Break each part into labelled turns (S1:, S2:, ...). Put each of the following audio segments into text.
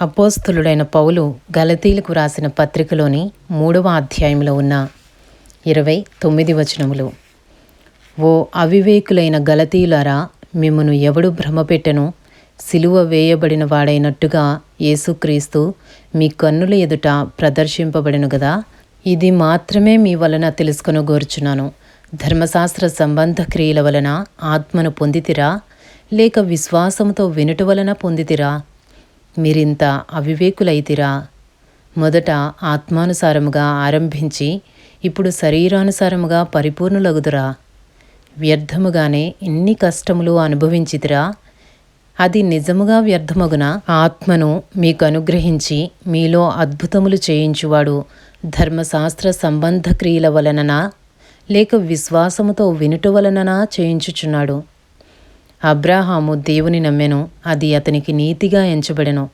S1: అపోస్తులుడైన పౌలు గలతీలకు రాసిన పత్రికలోని మూడవ అధ్యాయంలో ఉన్న ఇరవై తొమ్మిది వచనములు. ఓ అవివేకులైన గలతీలారా మిమ్మను ఎవడు భ్రమపెట్టెను? సిలువ వేయబడిన వాడైనట్టుగా యేసుక్రీస్తు మీ కన్నుల ఎదుట ప్రదర్శింపబడిను గదా? ఇది మాత్రమే మీ వలన తెలుసుకొనగోరుచున్నాను. ధర్మశాస్త్ర సంబంధ క్రియల వలన ఆత్మను పొందితిరా? లేక విశ్వాసంతో వినుట వలన పొందితిరా? మీరింత అవివేకులైతిరా. మొదట ఆత్మానుసారముగా ఆరంభించి ఇప్పుడు శరీరానుసారముగా పరిపూర్ణులగుదురా. వ్యర్థముగానే ఎన్ని కష్టములు అనుభవించితిరా. అది నిజముగా వ్యర్థమగున. ఆత్మను మీకు అనుగ్రహించి మీలో అద్భుతములు చేయించువాడు ధర్మశాస్త్ర సంబంధ క్రియల వలననా లేక విశ్వాసముతో వినుట వలననా చేయించుచున్నాడు. అబ్రాహాము దేవుని నమ్మెను. అది అతనికి నీతిగా ఎంచబడెను.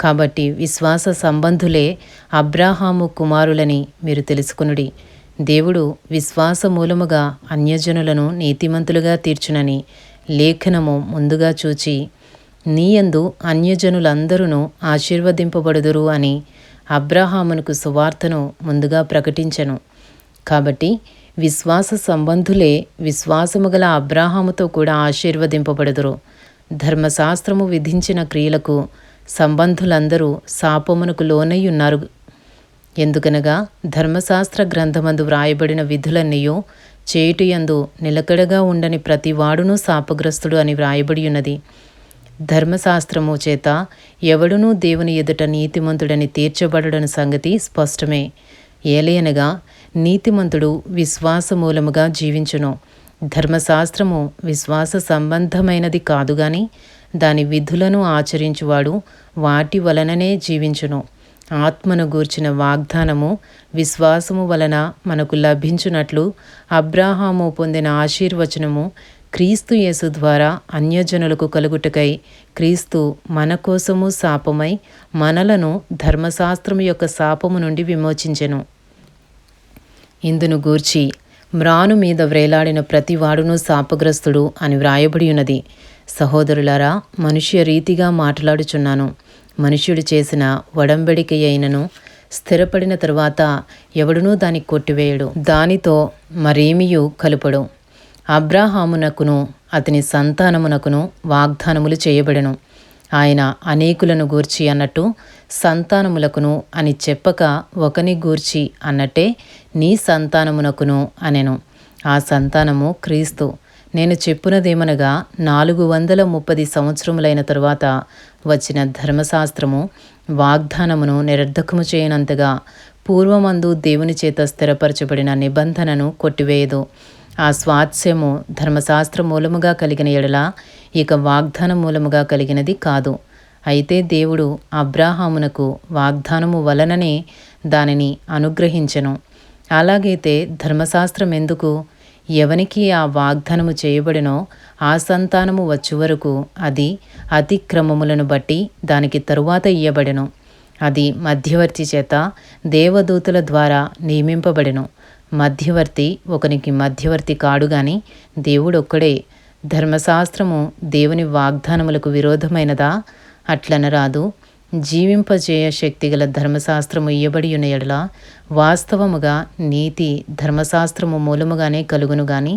S1: కాబట్టి విశ్వాస సంబంధులే అబ్రాహాము కుమారులని మీరు తెలుసుకునుడి. దేవుడు విశ్వాస మూలముగా అన్యజనులను నీతిమంతులుగా తీర్చునని లేఖనము ముందుగా చూచి నీయందు అన్యజనులందరూ ఆశీర్వదింపబడుదురు అని అబ్రాహామునకు సువార్తను ముందుగా ప్రకటించెను. కాబట్టి విశ్వాస సంబంధులే విశ్వాసము గల అబ్రాహాముతో కూడా ఆశీర్వదింపబడుదురు. ధర్మశాస్త్రము విధించిన క్రియలకు సంబంధులందరూ శాపమునకు లోనై ఉన్నారు ఎందుకనగా ధర్మశాస్త్ర గ్రంథమందు వ్రాయబడిన విధులన్నయో చేయుటియందు నిలకడగా ఉండని ప్రతివాడును శాపగ్రస్తుడు అని వ్రాయబడి ఉన్నది ధర్మశాస్త్రము చేత ఎవడునూ దేవుని ఎదుట నీతిమంతుడని తీర్చబడడని సంగతి స్పష్టమే. ఏలయనగా నీతిమంతుడు విశ్వాస మూలముగా జీవించును. ధర్మశాస్త్రము విశ్వాస సంబంధమైనది కాదు గాని దాని విధులను ఆచరించువాడు వాటి వలననే జీవించును. ఆత్మను గూర్చిన వాగ్దానము విశ్వాసము వలన మనకు లభించునట్లు అబ్రాహాము పొందిన ఆశీర్వచనము క్రీస్తు యేసు ద్వారా అన్యజనులకు కలుగుటకై క్రీస్తు మన కోసము శాపమై మనలను ధర్మశాస్త్రము యొక్క శాపము నుండి విమోచించెను. ఇందును గూర్చి మ్రాను మీద వ్రేలాడిన ప్రతివాడును శాపగ్రస్తుడు అని వ్రాయబడి ఉన్నది సహోదరులారా మనుష్య రీతిగా మాట్లాడుచున్నాను. మనుష్యుడు చేసిన వడంబడిక అయినను స్థిరపడిన తరువాత ఎవడునూ దాన్ని కొట్టివేయడు. దానితో మరేమియు కలుపడు. అబ్రాహామునకును అతని సంతానమునకును వాగ్దానములు చేయబడెను. ఆయన అనేకులను గూర్చి అన్నట్టు సంతానములకును అని చెప్పక ఒకని గూర్చి అన్నట్టే నీ సంతానమునకును అనెను. ఆ సంతానము క్రీస్తు. నేను చెప్పునదేమనగా నాలుగు వందల ముప్పది సంవత్సరములైన తరువాత వచ్చిన ధర్మశాస్త్రము వాగ్దానమును నిరర్ధకము చేయనంతగా పూర్వమందు దేవుని చేత స్థిరపరచబడిన నిబంధనను కొట్టివేయదు. ఆ స్వాత్స్యము ధర్మశాస్త్ర మూలముగా కలిగిన ఎడల ఇక వాగ్దాన మూలముగా కలిగినది కాదు. అయితే దేవుడు అబ్రాహామునకు వాగ్దానము వలననే దానిని అనుగ్రహించెను. అలాగైతే ధర్మశాస్త్రం ఎందుకు ఎవనికి ఆ వాగ్దానము చేయబడినో ఆ సంతానము వచ్చే వరకు అది అతిక్రమములను బట్టి దానికి తరువాత ఇయ్యబడెను. అది మధ్యవర్తి చేత దేవదూతుల ద్వారా నియమింపబడెను. మధ్యవర్తి ఒకనికి మధ్యవర్తి కాడు గాని దేవుడొక్కడే. ధర్మశాస్త్రము దేవుని వాగ్దానములకు విరోధమైనదా? అట్లనరాదు జీవింపజేయ శక్తిగల ధర్మశాస్త్రము ఇయ్యబడి ఎడల వాస్తవముగా నీతి ధర్మశాస్త్రము మూలముగానే కలుగును గాని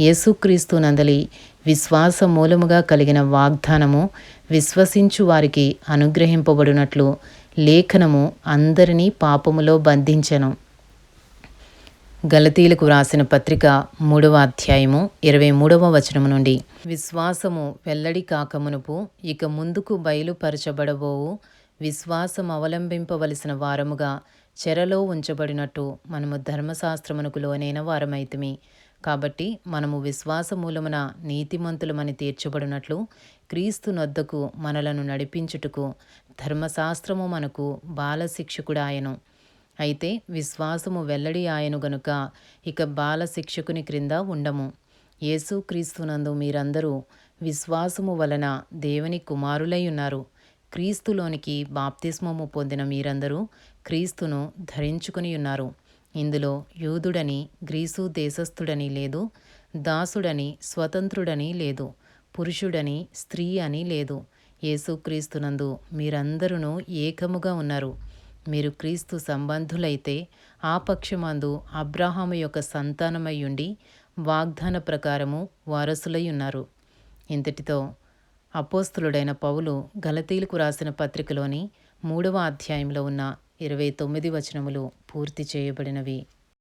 S1: యేసుక్రీస్తు నందలి విశ్వాస మూలముగా కలిగిన వాగ్దానము విశ్వసించు వారికి అనుగ్రహింపబడినట్లు లేఖనము అందరినీ పాపములో బంధించెను. గలతీలకు వ్రాసిన పత్రిక మూడవ అధ్యాయము ఇరవై మూడవ వచనము నుండి. విశ్వాసము వెల్లడి కాకమునుపు ఇక ముందుకు బయలుపరచబడబోవు విశ్వాసం అవలంబింపవలసిన వారముగా చెరలో ఉంచబడినట్టు మనము ధర్మశాస్త్రమునకు లోనైన వారమైతిమి. కాబట్టి మనము విశ్వాస మూలమున నీతిమంతులమని తీర్చబడినట్లు క్రీస్తు నొద్దకు మనలను నడిపించుటకు ధర్మశాస్త్రము మనకు బాలశిక్షకుడాయను అయితే విశ్వాసము వెల్లడి ఆయను గనుక ఇక బాల శిక్షకుని క్రింద ఉండము. యేసుక్రీస్తునందు మీరందరూ విశ్వాసము వలన దేవుని కుమారులై ఉన్నారు క్రీస్తులోనికి బాప్తిస్మము పొందిన మీరందరూ క్రీస్తును ధరించుకుని ఉన్నారు ఇందులో యూదుడని గ్రీసు దేశస్థుడని లేదు దాసుడని స్వతంత్రుడని లేదు పురుషుడని స్త్రీ అని లేదు. యేసుక్రీస్తునందు మీరందరూ ఏకముగా ఉన్నారు. మీరు క్రీస్తు సంబంధులైతే ఆ పక్షమందు అబ్రాహాము యొక్క సంతానమై ఉండి వాగ్దాన ప్రకారము వారసులై ఉన్నారు. ఇంతటితో అపోస్తులుడైన పౌలు గలతీలకు రాసిన పత్రికలోని మూడవ అధ్యాయంలో ఉన్న ఇరవై తొమ్మిది వచనములు పూర్తి చేయబడినవి.